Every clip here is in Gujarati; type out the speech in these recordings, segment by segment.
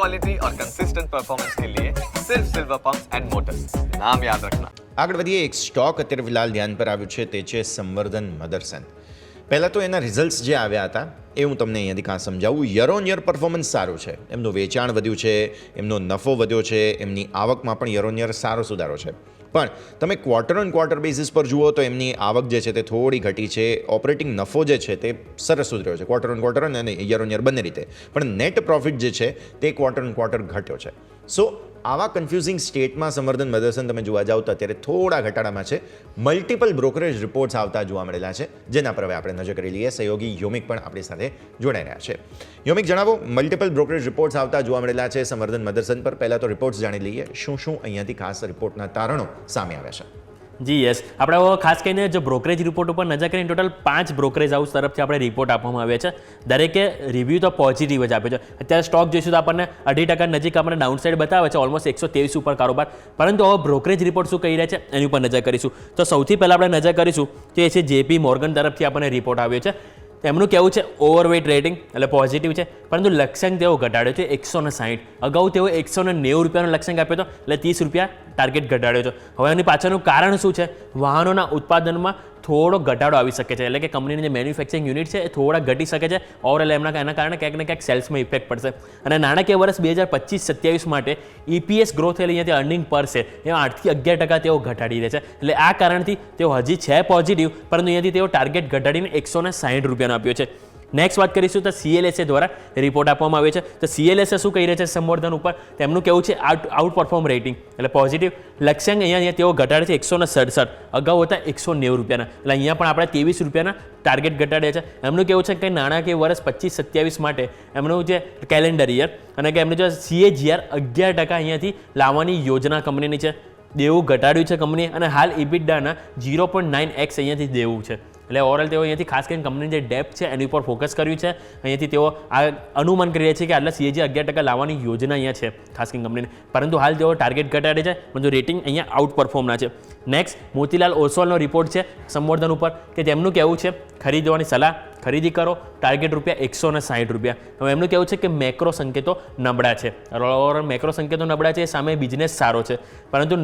क्वालिटी और कंसिस्टेंट परफॉर्मेंस के लिए सिर्फ सिल्वर पंप्स एंड मोटर्स नाम याद रखना આગળ વધીએ એક સ્ટોક અત્યારે ફિલહાલ ધ્યાન પર આવ્યું છે તે છે સંવર્ધન મદરસન પહેલાં તો એના રિઝલ્ટ્સ જે આવ્યા હતા એ હું તમને અહીંયાથી ખાસ સમજાવું યર ઓન યર પરફોર્મન્સ સારું છે એમનું વેચાણ વધ્યું છે એમનો નફો વધ્યો છે એમની આવકમાં પણ યર ઓન યર સારો સુધારો છે પણ તમે ક્વાર્ટર ઓન ક્વાર્ટર બેસિસ પર જુઓ તો એમની આવક જે છે તે થોડી ઘટી છે. ઓપરેટિંગ નફો જે છે તે સરસ સુધર્યો છે. ક્વાર્ટર ઓન ક્વાર્ટર અને યર ઓન યર બંને રીતે. પણ નેટ પ્રોફિટ જે છે તે ક્વાર્ટર ઓન ક્વાર્ટર ઘટ્યો છે. સો આવા કન્ફ્યુઝિંગ સ્ટેટમાં સંવર્ધન મદર્સન તમે જોવા જાઓ તો અત્યારે થોડા ઘટાડામાં છે. મલ્ટિપલ બ્રોકરેજ રિપોર્ટ્સ આવતા જોવા મળેલા છે, જેના પર હવે આપણે નજર કરી લઈએ. સહયોગી યોમિક પણ આપણી સાથે જોડાઈ રહ્યા છે. યોમિક, જણાવો મલ્ટિપલ બ્રોકરેજ રિપોર્ટ્સ આવતા જોવા મળેલા છે સંવર્ધન મદર્સન પર. પહેલાં તો રિપોર્ટ્સ જાણી લઈએ. શું શું અહીંયાથી ખાસ રિપોર્ટના તારણો સામે આવ્યા છે? જી યસ આપણે ખાસ કરીને જો બ્રોકરેજ રિપોર્ટ ઉપર નજર કરીને ટોટલ પાંચ બ્રોકરેજ હાઉસ તરફથી આપણે રિપોર્ટ આપવામાં આવ્યા છે. દરેકે રિવ્યૂ તો પોઝિટિવ જ આપ્યો છે. અત્યારે સ્ટોક જોઈશું તો આપણને અઢી ટકા નજીક આપણને ડાઉન સાઇડ બતાવે છે ઓલમોસ્ટ એકસો ત્રેવીસ ઉપર કારોબાર. પરંતુ હવે બ્રોકરેજ રિપોર્ટ શું કહી રહ્યા છે, એની ઉપર નજર કરીશું. તો સૌથી પહેલાં આપણે નજર કરીશું કે એ છે જેપી મોર્ગન તરફથી આપણને રિપોર્ટ આવ્યો છે. એમનું કહેવું છે? ઓવરવેટ રેટિંગ એટલે પોઝિટિવ છે. પરંતુ લક્ષ્યાંક તેઓ ઘટાડ્યો છે એકસો ને સાહીઠ. અગાઉ તેઓ એકસો ને નેવું રૂપિયાનો લક્ષ્યાંક આપ્યો હતો, એટલે ત્રીસ રૂપિયા ટાર્ગેટ ઘટાડ્યો છે. હવે એની પાછળનું કારણ શું છે? વાહનોના ઉત્પાદનમાં થોડો ઘટાડો આવી શકે છે. એટલે કે કંપનીની જે મેન્યુફેક્ચરિંગ યુનિટ છે, એ થોડા ઘટી શકે છે. ઓવરઓલ એમના એના કારણે ક્યાંક ને ક્યાંક સેલ્સમાં ઇફેક્ટ પડશે. અને નાણાકીય વર્ષ બે હજાર પચીસ સત્યાવીસ માટે ઇપીએસ ગ્રોથ થયેલી અહીંયાથી અર્નિંગ પર છે, એ આઠથી અગિયાર ટકા તેઓ ઘટાડી દે છે. એટલે આ કારણથી તેઓ હજી છે પોઝિટિવ પરંતુ અહીંયાથી તેઓ ટાર્ગેટ ઘટાડીને એકસો ને સાહીઠ રૂપિયાનો આપ્યો છે. નેક્સ્ટ વાત કરીશું તો સીએલએસએ દ્વારા રિપોર્ટ આપવામાં આવ્યો છે. તો સીએલએસએ શું કહી રહ્યા છે સંવર્ધન ઉપર? તેમનું કેવું છે? આઉટ આઉટ પરફોર્મ રેટિંગ એટલે પોઝિટિવ લક્ષ્યાંક અહીંયા અહીંયા તેઓ ઘટાડે છે એકસો સડસઠ. અગાઉ હતા એકસો નેવું રૂપિયાના. એટલે અહીંયા પણ આપણે ત્રેવીસ રૂપિયાના ટાર્ગેટ ઘટાડ્યા છે. એમનું કેવું છે? કે નાણાકીય વર્ષ પચીસ સત્યાવીસ માટે એમનું જે કેલેન્ડર યર અને કે એમનું જે સીએજીઆર અગિયાર ટકા અહીંયાથી લાવવાની યોજના કંપનીની છે. દેવું ઘટાડ્યું છે કંપની અને હાલ ઇબિડાના ઝીરો પોઈન્ટ નાઇન એક્સ અહીંયાથી દેવું છે. એટલે ઓવરઓલ તેઓ અહીંયાથી ખાસ કરીને કંપનીની જે ડેપ છે, એની ઉપર ફોકસ કર્યું છે. અહીંયાથી તેઓ આ અનુમાન કરી રહ્યા છે કે આટલા સીએજી અગિયાર ટકા લાવવાની યોજના અહીંયા છે, ખાસ કરીને કંપનીને પરંતુ હાલ તેઓ ટાર્ગેટ ઘટાડે છે, પરંતુ રેટિંગ અહીંયા આઉટ પરફોર્મના છે. નેક્સ્ટ મોતીલાલ ઓસવાલનો રિપોર્ટ છે, સંવર્ધન ઉપર, કે તેમનું કહેવું છે, ખરીદવાની સલાહ ખરીદી કરો ટાર્ગેટ રૂપિયા એકસો ને સાઠ રૂપિયા. હવે એમનું કહેવું છે કે મેક્રો સંકેતો નબળા છે. ઓવરઓલ મેક્રો સંકેતો નબળા છે સામે બિઝનેસ સારો છે. પરંતુ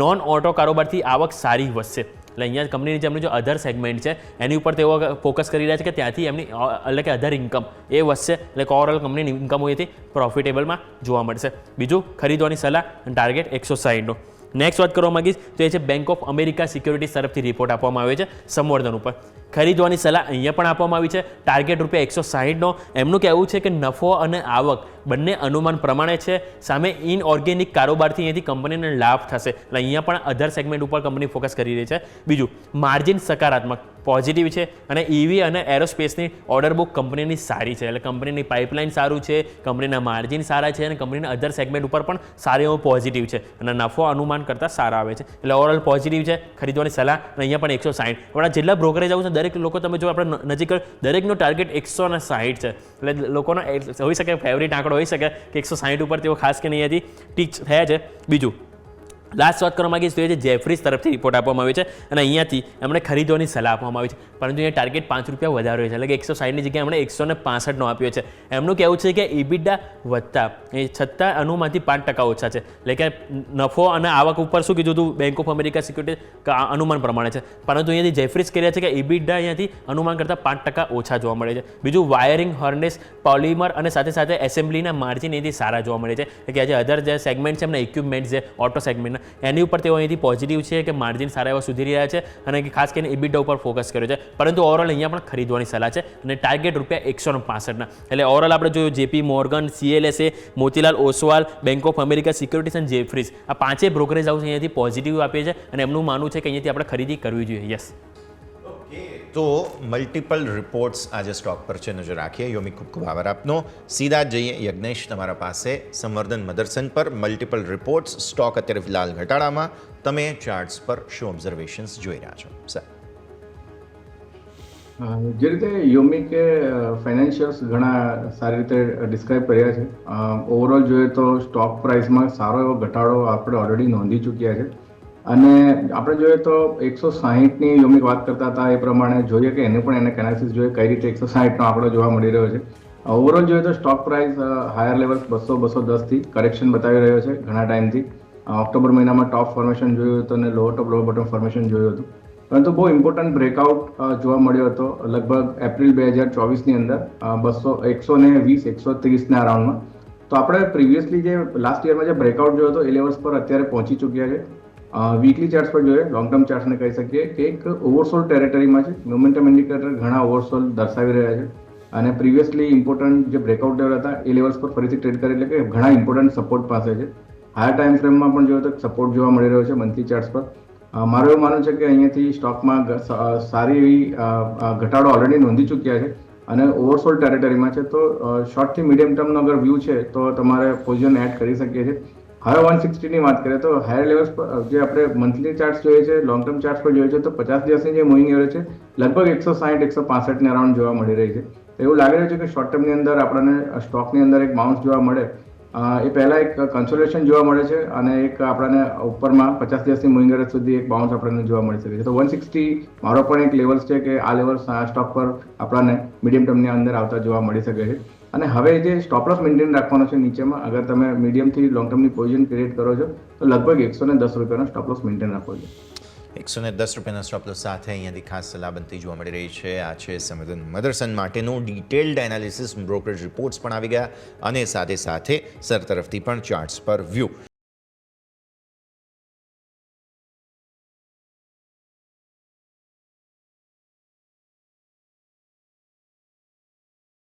નોન ઓટો કારોબારથી આવક સારી વધશે. એટલે અહીંયા કંપનીની જે એમની જો અધર સેગમેન્ટ છે, એની ઉપર તેઓ ફોકસ કરી રહ્યા છે કે ત્યાંથી એમની એટલે કે અધર ઇન્કમ એ વધશે, એટલે ઓવરઓલ કંપનીની ઇન્કમ હોય પ્રોફિટેબલમાં જોવા મળશે. બીજું, ખરીદવાની સલાહ ટાર્ગેટ એકસો સાઠનો નેક્સ્ટ વાત કરવા માગીશ, તો એ છે બેંક ઓફ અમેરિકા સિક્યોરિટી તરફથી રિપોર્ટ આપવામાં આવ્યો છે, સંવર્ધન ઉપર. ખરીદવાની સલાહ અહીંયા પણ આપવામાં આવી છે. ટાર્ગેટ રૂપિયા એકસો સાહીઠનો. એમનું કહેવું છે કે નફો અને આવક બંને અનુમાન પ્રમાણે છે. સામે ઇનઓર્ગેનિક કારોબારથી અહીંયાથી કંપનીને લાભ થશે. એટલે અહીંયા પણ અધર સેગમેન્ટ ઉપર કંપની ફોકસ કરી રહી છે. બીજું માર્જિન સકારાત્મક પોઝિટિવ છે અને ઇવી અને એરોસ્પેસની ઓર્ડર બુક કંપનીની સારી છે. એટલે કંપનીની પાઇપલાઇન સારું છે, કંપનીના માર્જિન સારા છે અને કંપનીના અધર સેગમેન્ટ ઉપર પણ સારો એવો પોઝિટિવ છે. અને નફો અનુમાન કરતાં સારા આવે છે. એટલે ઓવરઓલ પોઝિટિવ છે, ખરીદવાની સલાહ અને અહીંયા પણ એકસો સાઠ આપણા જેટલા બ્રોકરેજ આવું છે દરેક લોકો તમે જો આપણે નજીક દરેકનો ટાર્ગેટ એકસો ને સાહીઠ છે. એટલે લોકોનો હોઈ શકે ફેવરિટ આંકડો હોઈ શકે કે એકસો સાહીઠ ઉપર તેઓ ખાસ કરીને અહીંયાથી ટીચ થયા છે. બીજું લાસ્ટ વાત કરવા માગીશ તો એ છે જેફરીઝ તરફથી રિપોર્ટ આપવામાં આવ્યો છે અને અહીંયાથી એમણે ખરીદવાની સલાહ આપવામાં આવી છે. પરંતુ અહીંયા ટાર્ગેટ પાંચ રૂપિયા વધારે છે, એટલે કે એકસો સાઠની જગ્યાએ એમણે એકસો ને પાસઠનો આપ્યો છે. એમનું કહેવું છે કે ઇબિડા વધતા, એ છતાં અનુમાંથી પાંચ ટકા ઓછા છે. એટલે કે નફો અને આવક ઉપર શું કીધું હતું? બેંક ઓફ અમેરિકા સિક્યુરિટી અનુમાન પ્રમાણે છે. પરંતુ અહીંયાથી જેફરીઝ કહે છે કે ઇબિડા અહીંયાથી અનુમાન કરતાં પાંચ ટકા ઓછા જોવા મળે છે. બીજું વાયરિંગ હર્નેસ પોલિમર અને સાથે સાથે એસેમ્બલીના માર્જિન એથી સારા જોવા મળે છે. કે આજે અધર જે સેગમેન્ટ છે, એમના ઇક્વિપમેન્ટ છે ઓટો એની ઉપર તેઓ અહીંથી પોઝિટિવ છે કે માર્જિન સારા એવા સુધરી રહ્યા છે અને ખાસ કરીને ઇબિડા ઉપર ફોકસ કર્યો છે. પરંતુ ઓવરઓલ અહીંયા પણ ખરીદવાની સલાહ છે અને ટાર્ગેટ રૂપિયા એકસો પાસઠના. એટલે ઓવરઓલ આપણે જોયું JP Morgan CLSA Motilal Oswal bank of America securities અને જેફ્રીઝ આ પાંચે બ્રોકરેજ હાઉસ અહીંયાથી પોઝિટિવ આપે છે અને એમનું માનવું છે કે અહીંયાથી આપણે ખરીદી કરવી જોઈએ. યસ તો મલ્ટિપલ રિપોર્ટ્સ આજે સ્ટોક પર છે, નજર રાખીએ. યોમિક, ખૂબ ખૂબ આભાર આપનો. સીધા જઈએ યજ્ઞેશ તમારા પાસે. સંવર્ધન મદરસન પર મલ્ટિપલ રિપોર્ટ્સ સ્ટોક અત્યારે ફિલહાલ ઘટાડામાં. તમે ચાર્ટ્સ પર શું ઓબ્ઝર્વેશન્સ જોઈ રહ્યા છો. સર જે રીતે યોમિકે ફાઇનાન્શિયલ્સ ઘણા સારી રીતે ડિસ્ક્રાઇબ કર્યા છે. ઓવરઓલ જોઈએ તો સ્ટોક પ્રાઇસમાં સારો એવો ઘટાડો આપણે ઓલરેડી નોંધી ચૂક્યા છે. અને આપણે જોઈએ તો એકસો સાહીઠની યોમિક વાત કરતા હતા એ પ્રમાણે જોઈએ કે એને પણ એને કેનાલિસિસ જોઈએ કઈ રીતે એકસો સાહીઠનો આંકડો જોવા મળી રહ્યો છે. ઓવરઓલ જોઈએ તો સ્ટોક પ્રાઇસ હાયર લેવલ્સ બસો બસો દસથી કરેક્શન બતાવી રહ્યો છે ઘણા ટાઈમથી. ઓક્ટોબર મહિનામાં ટોપ ફોર્મેશન જોયું હતું અને lower top lower bottom formation જોયું હતું. પરંતુ બહુ ઇમ્પોર્ટન્ટ બ્રેકઆઉટ જોવા મળ્યો હતો લગભગ એપ્રિલ બે હજાર ચોવીસની અંદર બસો, એકસો ને વીસ, એકસો ત્રીસના રાઉન્ડમાં તો આપણે પ્રિવિયસલી જે લાસ્ટ યરમાં જે બ્રેકઆઉટ જોયો હતો એ લેવલ્સ પર અત્યારે પહોંચી ચૂક્યા છે. વીકલી ચાર્ટ્સ પર જોઈએ. લોંગ ટર્મ ચાર્ટ્સને કહી શકીએ કે એક ઓવરસોલ ટેરેટરીમાં છે. મોમેન્ટમ ઇન્ડિકેટર ઘણા ઓવરસોલ દર્શાવી રહ્યા છે. અને પ્રિવિયસલી ઇમ્પોર્ટન્ટ જે બ્રેકઆઉટ લેવલ હતા, એ લેવલ્સ પર ફરીથી ટ્રેડ કરે એટલે કે ઘણા ઇમ્પોર્ટન્ટ સપોર્ટ પાસે છે. હાયર ટાઈમ ફ્રેમમાં પણ જોઈએ તો સપોર્ટ જોવા મળી રહ્યો છે મંથલી ચાર્ટ્સ પર. મારું એવું માનવું છે કે અહીંયાથી સ્ટોકમાં સારી એવી ઘટાડો ઓલરેડી નોંધી ચૂક્યા છે. અને ઓવરસોલ ટેરેટરીમાં છે તો શોર્ટથી મીડિયમ ટર્મનો અગર વ્યૂ છે તો તમારે પોઝિશન એડ કરી શકીએ છીએ. હવે વન સિક્સટીની વાત કરીએ તો હાયર લેવલ્સ પર, જે આપણે મંથલી ચાર્ટ્સ જોઈએ છે લોંગ ટર્મ ચાર્ટ્સ પર જોઈએ છે, તો પચાસ દિવસની જે મૂવિંગ એવરેજ છે, લગભગ એકસો સાઠ એકસો પાસઠની અરાઉન્ડ જોવા મળી રહી છે. એવું લાગી રહ્યું છે કે શોર્ટ ટર્મની અંદર આપણને સ્ટોકની અંદર એક બાઉન્સ જોવા મળે. એ પહેલાં એક કન્સોલેશન જોવા મળે છે અને એક આપણને ઉપરમાં પચાસ દિવસની મૂવિંગ એવરેજ સુધી એક બાઉન્સ આપણને જોવા મળી શકે છે. તો વન સિક્સટી મારો પણ એક લેવલ્સ છે કે આ લેવલ્સ સ્ટોક પર આપણને મીડિયમ ટર્મની અંદર આવતા જોવા મળી શકે છે. અને હવે જે સ્ટોપ લોસ મેન્ટેન રાખવાનો છે નીચેમાં, અગર તમે મીડિયમથી લોંગ ટર્મની પોઝિશન ક્રિએટ કરો છો, તો લગભગ એકસો ને દસ રૂપિયાનો સ્ટોપ લોસ મેન્ટેન રાખવો જોઈએ એકસો ને દસ રૂપિયાના સ્ટોપ લોસ સાથે અહીંયાથી ખાસ સલાહ બનતી જોવા મળી રહી છે. આ છે સમર્થન મધરસન માટેનું ડિટેલ્ડ એનાલિસિસ બ્રોકરેજ રિપોર્ટ્સ પણ આવી ગયા અને સાથે સાથે સર તરફથી પણ ચાર્ટ્સ પર વ્યૂ